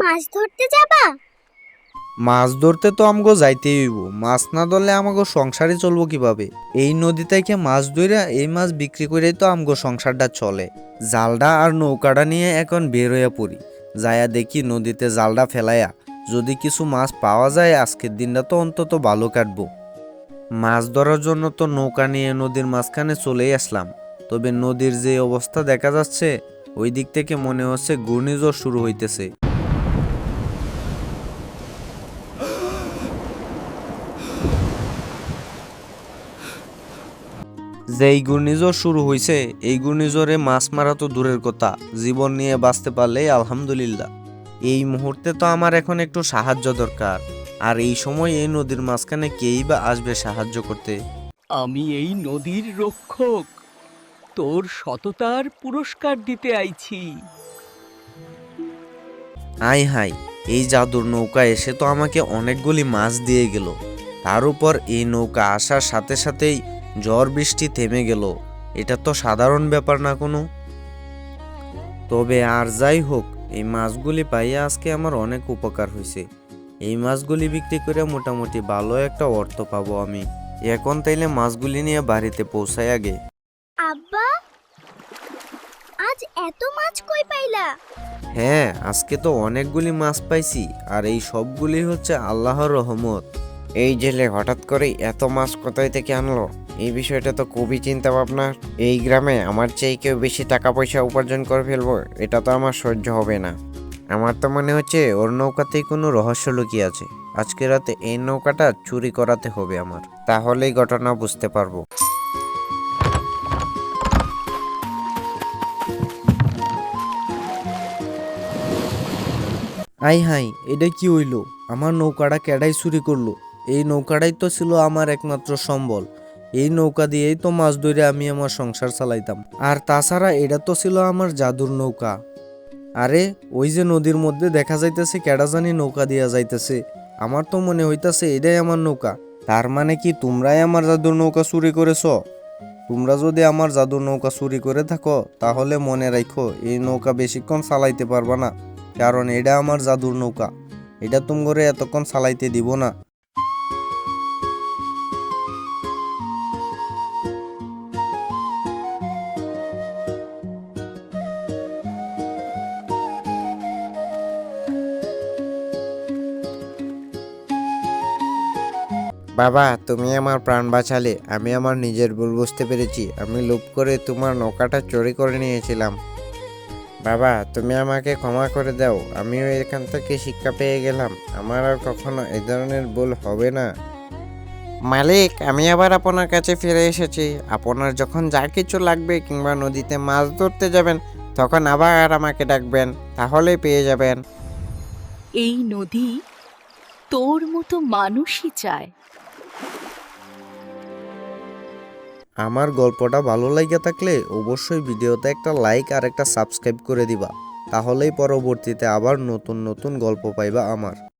মাছ ধরতে যাবা? মাছ ধরতে তো আমগো যাইতেই হইব। মাছ না ধরলে আমাগো সংসারে চলবো কীভাবে? এই নদী থেকে মাছ ধইরা এই মাছ বিক্রি করেই তো আমগো সংসারটা চলে। জালটা আর নৌকাটা নিয়ে এখন বের হইয়া পড়ি। যায়া দেখি নদীতে জালটা ফেলাইয়া যদি কিছু মাছ পাওয়া যায়, আজকের দিনটা তো অন্তত ভালো কাটবো। মাছ ধরার জন্য তো নৌকা নিয়ে নদীর মাঝখানে চলেই আসলাম। তবে নদীর যে অবস্থা দেখা যাচ্ছে, ওই দিক থেকে মনে হচ্ছে ঘূর্ণিঝড় শুরু হইতেছে। যে এই ঘূর্ণিঝড় শুরু হয়েছে এই ঘূর্ণিঝড়ে মাছ মারা তো দূরের কথা জীবন নিয়ে বাঁচতে পারলেই আলহামদুলিল্লাহ। এই মুহূর্তে তো আমার এখন একটু সাহায্য দরকার আর এই সময় এই নদীর মাঝখানে কেই বা আসবে সাহায্য করতে? আমি এই নদীর রক্ষক তোর সততার পুরস্কার দিতে আইছি। আই হাই এই জাদুর নৌকা এসে তো আমাকে অনেকগুলি মাছ দিয়ে গেল। তার উপর এই নৌকা আসার সাথে সাথেই ঝড় বৃষ্টি থেমে গেল। এটা তো সাধারণ ব্যাপার না কোনো। তবে আর যাই হোক এই মাছগুলি পাইয়া আজকে আমার অনেক উপকার হয়েছে এই মাছগুলি বিক্রি করে মোটামুটি ভালো একটা অর্থ পাবো আমি। এখন তাইলে মাছগুলি নিয়ে বাড়িতে পৌঁছাই আগে। আব্বা আজ এত মাছ কই পাইলা? হ্যাঁ আজকে তো অনেকগুলি মাছ পাইছি আর এই সবগুলি হচ্ছে আল্লাহর রহমত। এই জেলে হঠাৎ করে এত মাছ কোথায় থেকে আনলো? এই বিষয়টা তো খুবই চিন্তা ভাবনা এই গ্রামে আমার চেয়ে কেউ বেশি টাকা পয়সা উপার্জন করে ফেলব, এটা তো আমার সহ্য হবে না। আমার তো মনে হচ্ছে ওর নৌকাতেই কোনো রহস্য লুকিয়ে আছে। আজকে রাতে এই নৌকাটা চুরি করাতে হবে আমার, তাহলেই ঘটনা বুঝতে পারব। আই হাই, এটা কি হইল? আমার নৌকাটা কেডাই চুরি করল? এই নৌকাটাই তো ছিল আমার একমাত্র সম্বল। এই নৌকা দিয়েই তো মাছ ধরে আমি আমার সংসার চালাইতাম। আর তাছাড়া এটা তো ছিল আমার জাদুর নৌকা। আরে, ওই যে নদীর মধ্যে দেখা যাইতেছে কেডা জানি নৌকা দিয়া যাইতেছে। আমার তো মনে হইতাছে এটাই আমার নৌকা। তার মানে কি তোমরাই আমার জাদুর নৌকা চুরি করেছ? তোমরা যদি আমার জাদুর নৌকা চুরি করে থাকো, তাহলে মনে রাখো এই নৌকা বেশিক্ষণ চালাইতে পারবা না। কারণ এটা আমার জাদুর নৌকা। এটা তুম করে এতক্ষণ চালাইতে দিব না। বাবা, তুমি আমার প্রাণ বাঁচালে। আমি আমার নিজের ভুল বুঝতে পেরেছি। আমি লোভ করে তোমার নৌকাটা চুরি করে নিয়েছিলাম। বাবা, তুমি আমাকে ক্ষমা করে দাও। আমিও এখান থেকে শিক্ষা পেয়ে গেলাম। আমার আর কখনো এই ধরনের ভুল হবে না। মালিক, আমি আবার আপনার কাছে ফিরে এসেছি। আপনার যখন যা কিছু লাগবে কিংবা নদীতে মাছ ধরতে যাবেন, তখন আবার আমাকে ডাকবেন। তাহলেই পেয়ে যাবেন। এই নদী তোর মতো মানুষই চায়। আমার গল্পটা ভালো লাগে থাকলে অবশ্যই ভিডিওতে একটা লাইক আর একটা সাবস্ক্রাইব করে দিবা। তাহলেই পরবর্তীতে আবার নতুন নতুন গল্প পাইবা আমার।